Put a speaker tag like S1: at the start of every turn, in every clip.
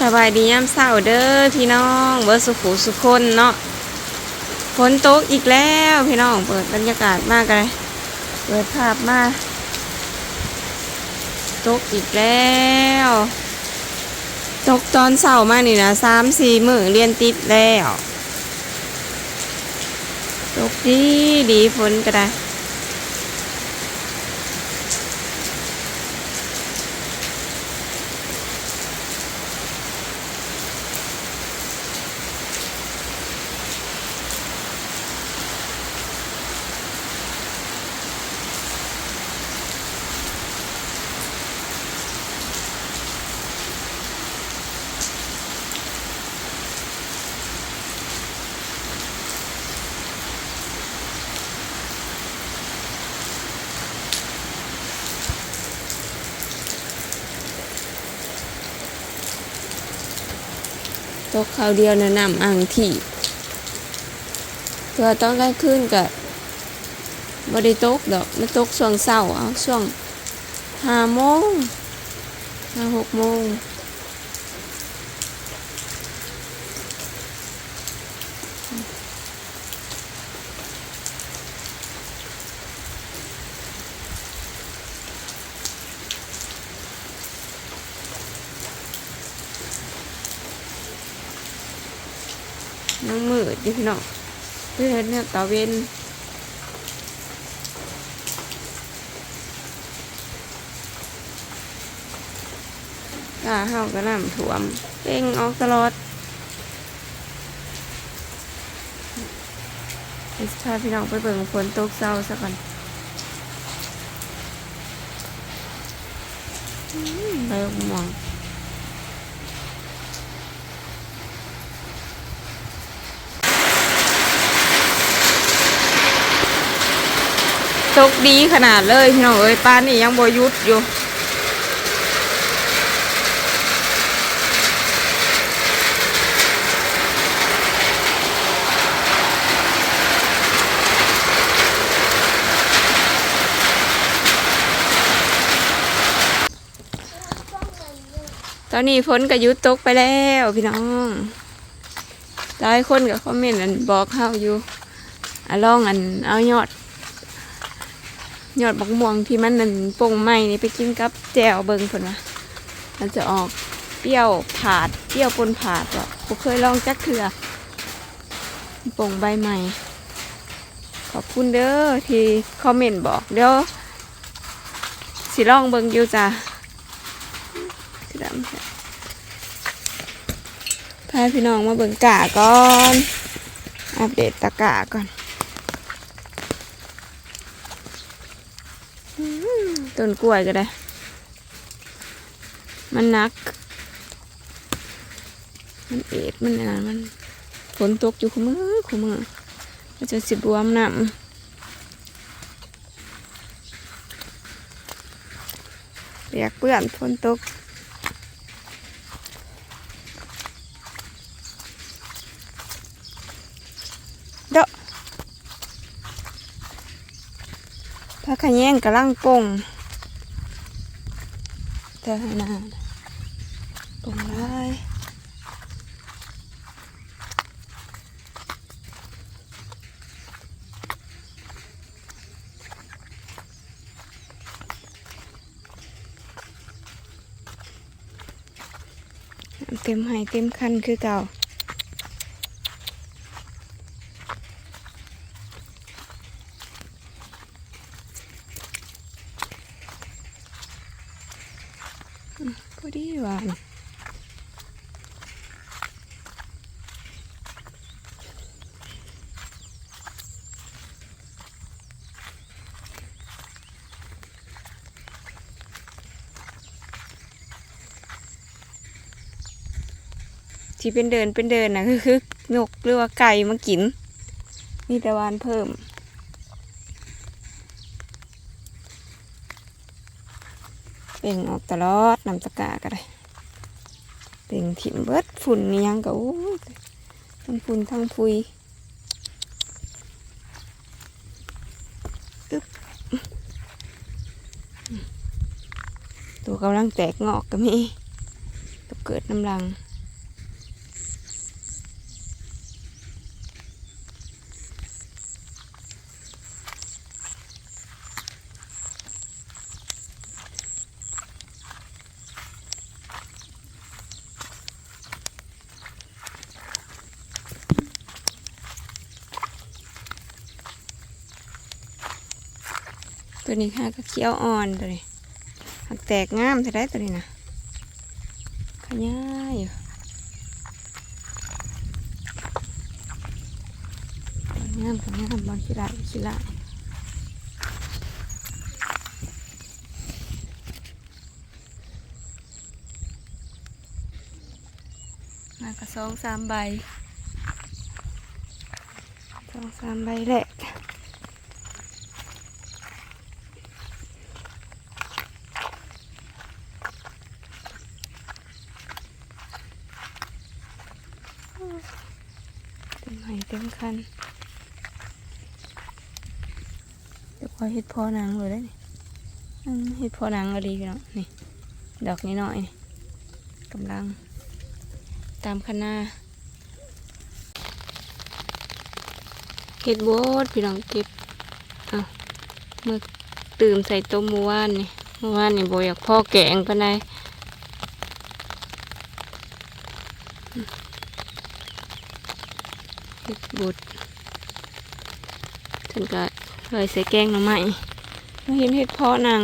S1: สบายดียามเช้าเด้อพี่น้องเบิร์สุขุสุคนเนาะฝนตกอีกแล้วพี่น้องเปิดบรรยากาศมากเลยเปิดภาพมาตกอีกแล้ว ตกตอนเช้ามากนี่นะสามสี่มือเรียนติดแล้ว ตกดีดีฝนก็ได้ ตกข้าวเดียวนะนำอ่างที่เพื่อต้องกลางคืนกับบริตกดอกไม่ตกช่วงเศร้าเอาช่วงห้าโมงห้าหกโมง ยังมืดอยู่พี่น้องเพื่อนเนี่ยตาเวนกาเฮากระน้ำท่วมเป่งออกตลอดพาพี่น้องไปเบิ่งฝนตกเศร้าซะก่อนไปมอง กดีขนาดเลยพี่น้องเอ้ยป้านนี่ยังบหยุดอยู่ตอนนี้ฝนก็หยุดตกไปแล้วพี่น้องหลายคนก็คอมเมนต์อันบอกเฮาอยู่อลองอันเอายอด ยอดบักม่วงที่มันนั่นปงไหมนี่ไปกินกับแจ่วเบิงเพิ่นว่ามันจะออกเปรี้ยวผาดเปรี้ยวปนผาดว่ะบ่เคยลองจักเถื่อปงใบใหม่ ขอบคุณเด้อที่คอมเมนต์บอกเดี๋ยวสิลองเบิงอยู่จ้ะสิดพาพี่น้องมาเบิงกาก่อน อัปเดตตะกาก่อน ต้นกล้วยก็ได้ มันนัก มันเอ็ดมันอะไรมันฝนตกอยู่คู่มือคู่มือมันจะสิบรวมน้ำเปียกเปื้อนฝนตกเดาะถ้าขะแยงกระลังปง เธอให้นานปงได้เต็มให้เต็มคันคือเก่า พอดีหวาน ที่เป็นเดินเป็นเดินนะคือคือนกหรือว่าไก่มากิน มีแต่วานเพิ่ม เป่งออกตลอดนำตะกาก็ได้เป่งถิ่มเบิดฝุ่นนี่ยังก็โอ้ทั้งฝุ่นทั้งพุยอึ๊บตัวกำลังแตกงอกก็มีตัวเกิดน้ำลัง ตัวนี้ค่ะก็เขียวอ่อนตัวนี้หักแตกงามเท่ได้ตัวนี้นะขยายอยู่งามกับงามบอลขี้ไรขี้ไรมากระสองสามใบสองสามใบแหละ เต็มไหเต็ม คันเดี๋ยวพอเห็ดพอหนังเลยได้นี่เห็ดพอหนังก็ดีพี่น้องนี่ ดอกนี้หน่อยนี่กำลัง ตามคณะเห็ดโบดพี่น้องเก็บเอาเมื่อตื่มใส่ต้มเมื่อวานนี่เมื่อวานนี่โบอยากพ่อแกงปานใด เห็ ดบดฉันก็เลยใส่แกงหน่อไม้มาเห็นเห็ดเพาะหนัง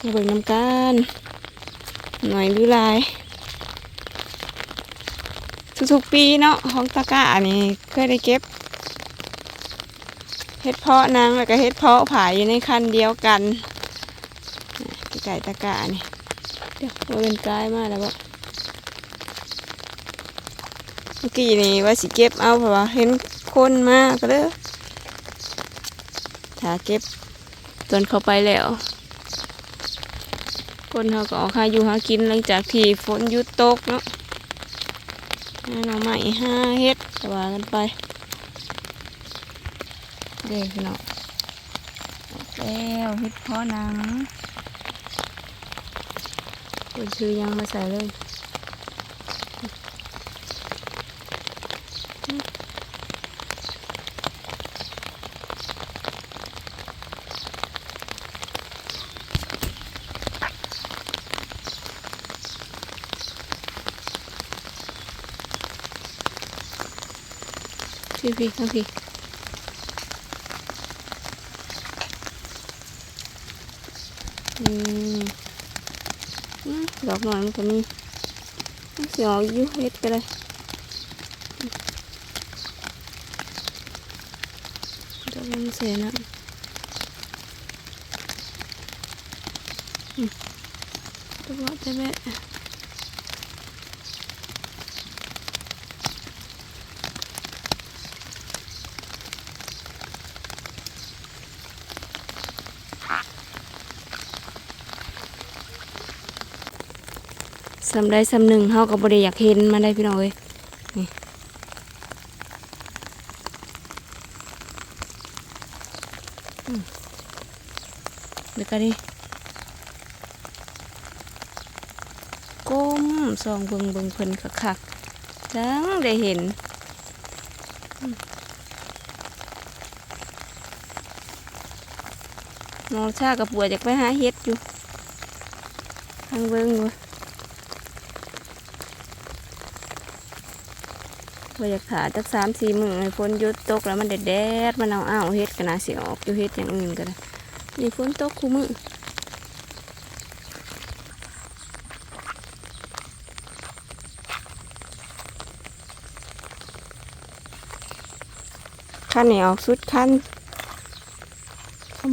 S1: มาเบิ่งน้ำกันหน่อยหรือหลายทุกๆปีเนาะของตะกร้านี่เคยได้เก็บเห็ดเพาะนางแล้วก็เห็ดเพาะผายอยู่ในคันเดียวกันไก่ตะกร้านี่เดี๋ยวเป็นกลายมากแล้วบ่ เมื่อกี้นี่ว่าสิเก็บเอาเพราะว่าเห็นคนมาก็เลยถ้าเก็บจนเข้าไปแล้ว คนเขาก็ออกหาอยู่หากินหลังจากที่ฝนหยุดตกเนาะหน่อไม้ห้าเฮ็ดก็ว่ากันไปเด็กเนาะออแล้วเฮ็ดพาะหนังคนซื้อยังมาใส่เลย พี่ทั้งพี่อืมดอกหน่อยมันก็มีเสียวยูเฮ็ดก็เลยดอกมันเสียนะดอกว่าแต่แม่ สำได้สำหนึ่งเฮาก็บ่ได้อยากเห็นมาได้พี่น้องเอ้ยนี่อืมเดี๋ยวกันดิก้มส่องเบิงเบิงเพิ่นคักๆจังได้เห็นอืมนองชากับปัวจากไปหาเฮ็ดอยู่ทางเบิงอยู่ ว่อยากถ่าจักสามสี่มือให้ฝนหยุดตกแล้วมันแดดแดดมันเอาอ้าวเฮ็ดกันนาสิออกอยู่เฮ็ดอย่างอื่นก็ได้นี่ฝนตกคู่มือขั้นนี่ออกสุดขั้น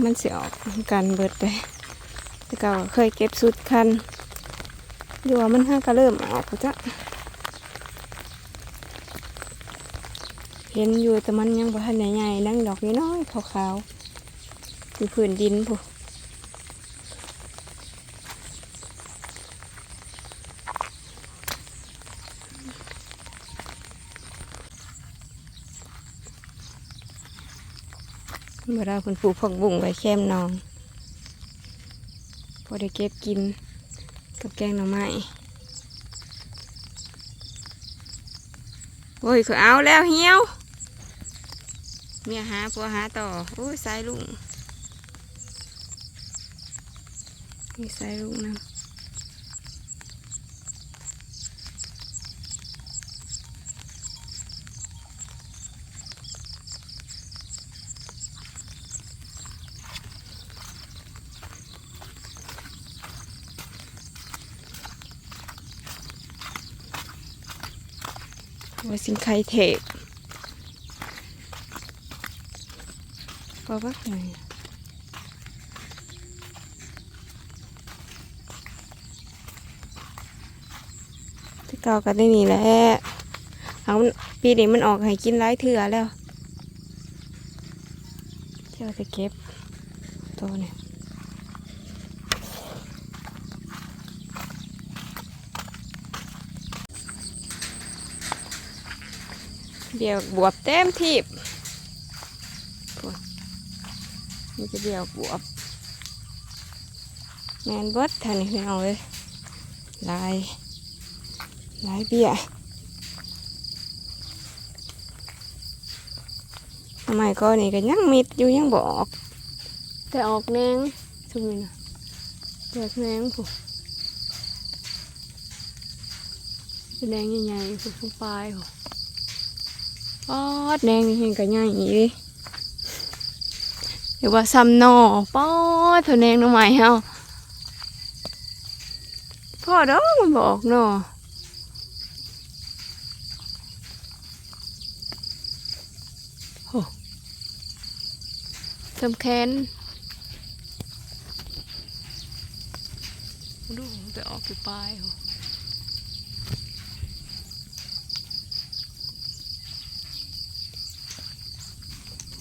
S1: มันเสิออกกันเบิดไปแต่เก่าก็เคยเก็บสุดขั้นดูว่ามันห้างก็เริ่มออกแล้วจ้ะ เห็นอยู่แต่มันยังบ่ทันใหญ่ๆนั่งดอกน้อยๆขาวๆอยู่พื้นดินพุเวลาคุณปลูกผักบุ้งไว้แคมนอง พอได้เก็บกินกับแกงหน่อไม้โอ้ยคือเอาแล้วเหี่ยว เนี่ยหาพัวหาต่อโอ้ยสายลุงมีสายลุงนะว่าสิงไข่เทป บอกว่าไงที่เก่ากันได้นี่แหละเอาปีนี้มันออกให้กินหลายเถื่อแล้วเที่ยวจะเก็บตัวเนี่ยเดี๋ยวบวบเต็มทีบพูด นี่จะเดี๋ยวบวบแมนบดท่านนี่พี่น้องเลยลายลายเบี้ยทำไมก็นี่ก็ยังมิดอยู่ยังบอก แต่ออกแนงชุมนี่นะแตกแนงผู้แดงใหญ่ๆผู้ทุกปลายผู้ปอดแดงนี่เห็นกันใหญ่อีดิเรียกว่าซ้ำหนอปอดเท่าแดงหน้องใหม่เฮาพ่อดอกมันบอกหนอโอ้สำแคนดูไปออกอยู่ปลายโห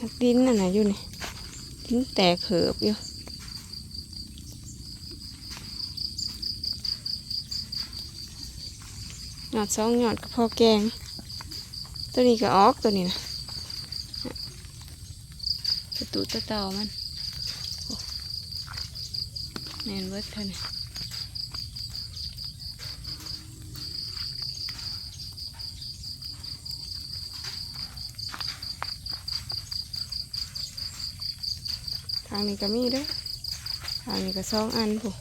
S1: นักดินน่ะนะอยู่นี่ ดินแตกเหิบอยู่หยอดสองหยอดกับพอแกง ตัวนี้ก็ออกตัวนี้นะประตูตะเต่ามันแมนเวิร์ดเท่านี้างนี้ก็มีด้วยทางนี้ก็สองอันผู้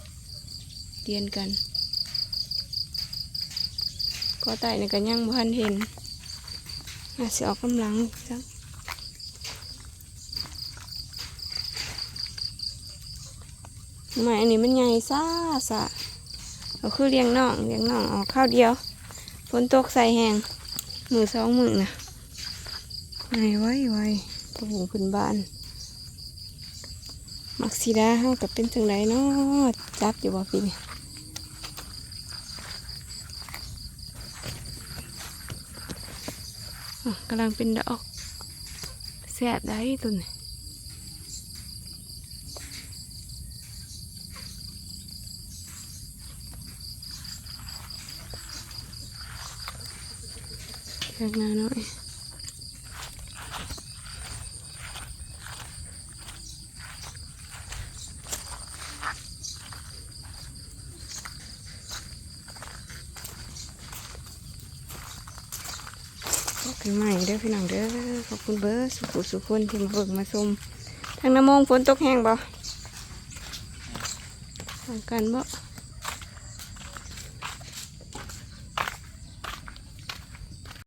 S1: เรียนกัน ก็ไต่นี่ก็ยังบ่ทันเห็นอาจสิออกกำลังจังทำไมอันนี้มันใหญ่ซ่าซะเราคือเลี้ยงน้องเลี้ยงน้องออกข้าวเดียวฝนตกใส่แหงมือสองมือนะไงไว้ไว้กระหูพื้นบ้าน มักซีดาเฮากับเป็นจังไรเนาะจับอยู่บ่ปีนี้อะกำลังเป็นดอกแสบได้ตัวนี้แค่หน้าหน่อย ขอบคุณใหม่เด้อพี่น้องเด้อขอบคุณเบอร์สุขุสุขคนที่มาเบิกมาชมทางน้ำมงฝนตกแห้งบ่ทางกันบ่